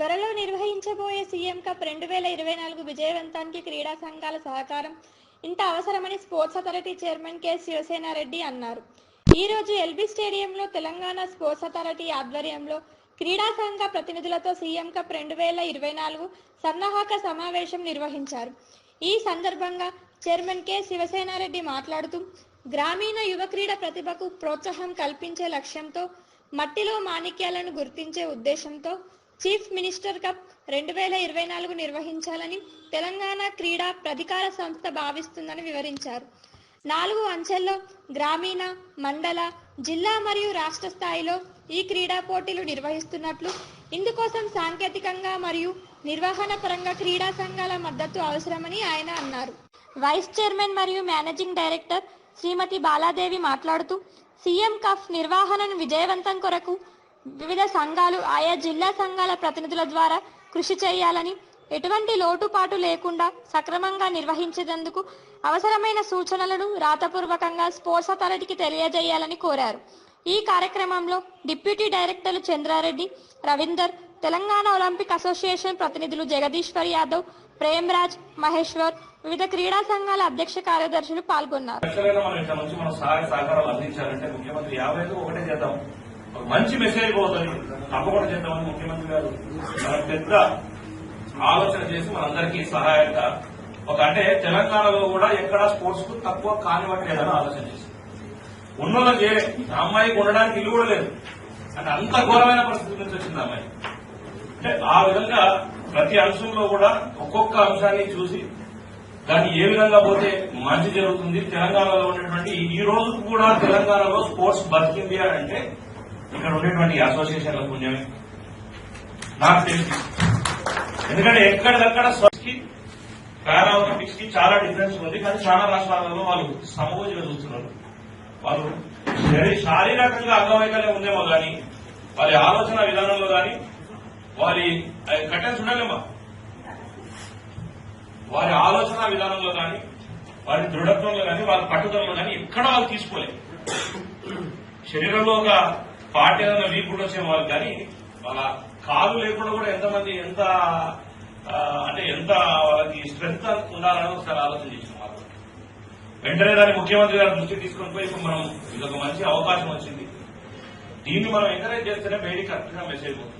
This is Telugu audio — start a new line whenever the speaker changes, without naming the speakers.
త్వరలో నిర్వహించబోయే సీఎం కప్ రెండు వేల ఇరవై నాలుగు విజయవంతానికి క్రీడా సంఘాల సహకారం ఇంత అవసరమని sports authority chairman K. Sivasenareddy అన్నారు. ఈ రోజు ఎల్బీ స్టేడియంలో తెలంగాణ స్పోర్ట్స్ అథారిటీ ఆధ్వర్యంలో క్రీడా సంఘ ప్రతినిధులతో సీఎం కప్ రెండు వేల ఇరవై నాలుగు సన్నాహక సమావేశం నిర్వహించారు. ఈ సందర్భంగా చైర్మన్ కె. శివసేనారెడ్డి మాట్లాడుతూ గ్రామీణ యువ క్రీడ ప్రతిభకు ప్రోత్సాహం కల్పించే లక్ష్యంతో మట్టిలో మాణిక్యాలను గుర్తించే ఉద్దేశంతో చీఫ్ మినిస్టర్ కప్ రెండు వేల ఇరవై నాలుగు నిర్వహించాలని తెలంగాణ క్రీడా ప్రధికార సంస్థ భావిస్తుందని వివరించారు. నాలుగు అంచెల్లో గ్రామీణ మండల జిల్లా మరియు రాష్ట్ర స్థాయిలో ఈ క్రీడా పోటీలు నిర్వహిస్తున్నట్లు ఇందుకోసం సాంకేతికంగా మరియు నిర్వహణ పరంగా క్రీడా సంఘాల మద్దతు అవసరమని ఆయన అన్నారు. వైస్ చైర్మన్ మరియు మేనేజింగ్ డైరెక్టర్ శ్రీమతి బాలాదేవి మాట్లాడుతూ సీఎం కఫ్ నిర్వహణను విజయవంతం కొరకు వివిధ సంఘాలు ఆయా జిల్లా సంఘాల ప్రతినిధుల ద్వారా కృషి చేయాలని ఎటువంటి లోటుపాటు లేకుండా సక్రమంగా నిర్వహించేందుకు అవసరమైన సూచనలను రాతపూర్వకంగా స్పోర్ట్స్ అథారిటీకి తెలియజేయాలని కోరారు. ఈ కార్యక్రమంలో డిప్యూటీ డైరెక్టర్లు చంద్రారెడ్డి రవీందర్ తెలంగాణ ఒలింపిక్ అసోసియేషన్ ప్రతినిధులు జగదీశ్వర్ యాదవ్ ప్రేమ్రాజ్ మహేశ్వర్ వివిధ క్రీడా సంఘాల అధ్యక్ష కార్యదర్శులు పాల్గొన్నారు.
ఒక మంచి మెసేజ్ పోతుంది తప్పకుండా చేద్దామని ముఖ్యమంత్రి గారు పెద్ద ఆలోచన చేసి మనందరికీ సహాయంగా ఒక అంటే తెలంగాణలో కూడా ఎక్కడ స్పోర్ట్స్కు తక్కువ కానివ్వట్లేదని ఆలోచన చేసి. ఉన్నోళ్ళకి చేయలే ఆ అమ్మాయికి ఉండడానికి ఇల్లు కూడా లేదు. అంటే అంత ఘోరమైన పరిస్థితి నుంచి వచ్చింది అమ్మాయి. అంటే ఆ విధంగా ప్రతి అంశంలో కూడా ఒక్కొక్క అంశాన్ని చూసి దాన్ని ఏ విధంగా పోతే మంచి జరుగుతుంది? తెలంగాణలో ఉన్నటువంటి ఈ రోజు కూడా తెలంగాణలో స్పోర్ట్స్ బతికింది అంటే ఇక్కడ ఉండేటువంటి అసోసియేషన్ల పుణ్యమే. నాకు తెలిసి. ఎందుకంటే ఎక్కడిదక్కడ స్వచ్ఛకి పారాలింపిక్స్కి చాలా డిఫరెన్స్ ఉంది కానీ చాలా రాష్ట్రాలలో వాళ్ళు సమూహంగా చూస్తున్నారు. వాళ్ళు శారీరకంగా అంగవైకల్యం ఉందేమో కానీ వారి ఆలోచన విధానంలో కానీ వారి కట్టెన్స్ ఉండలేమా వారి ఆలోచన విధానంలో కానీ వారి దృఢత్వంలో కానీ వారి పట్టుదలలో కానీ ఎక్కడ వాళ్ళు తీసుకోలేదు. శరీరంలో ఒక పార్టీ ఏదైనా వీపుడు వచ్చే వాళ్ళు కానీ వాళ్ళ కాలు లేకుండా కూడా ఎంతమంది ఎంత అంటే ఎంత వాళ్ళకి స్ట్రెంగ్త్ ఉండాలని ఒకసారి ఆలోచన చేసిన వాళ్ళు వెంటనే దాన్ని ముఖ్యమంత్రి గారి దృష్టికి తీసుకొని పోయి ఇప్పుడు మనం ఇదొక మంచి అవకాశం వచ్చింది. దీన్ని మనం ఎంకరేజ్ చేస్తేనే బయటికి కరెక్ట్గా మెసేజ్ పోతుంది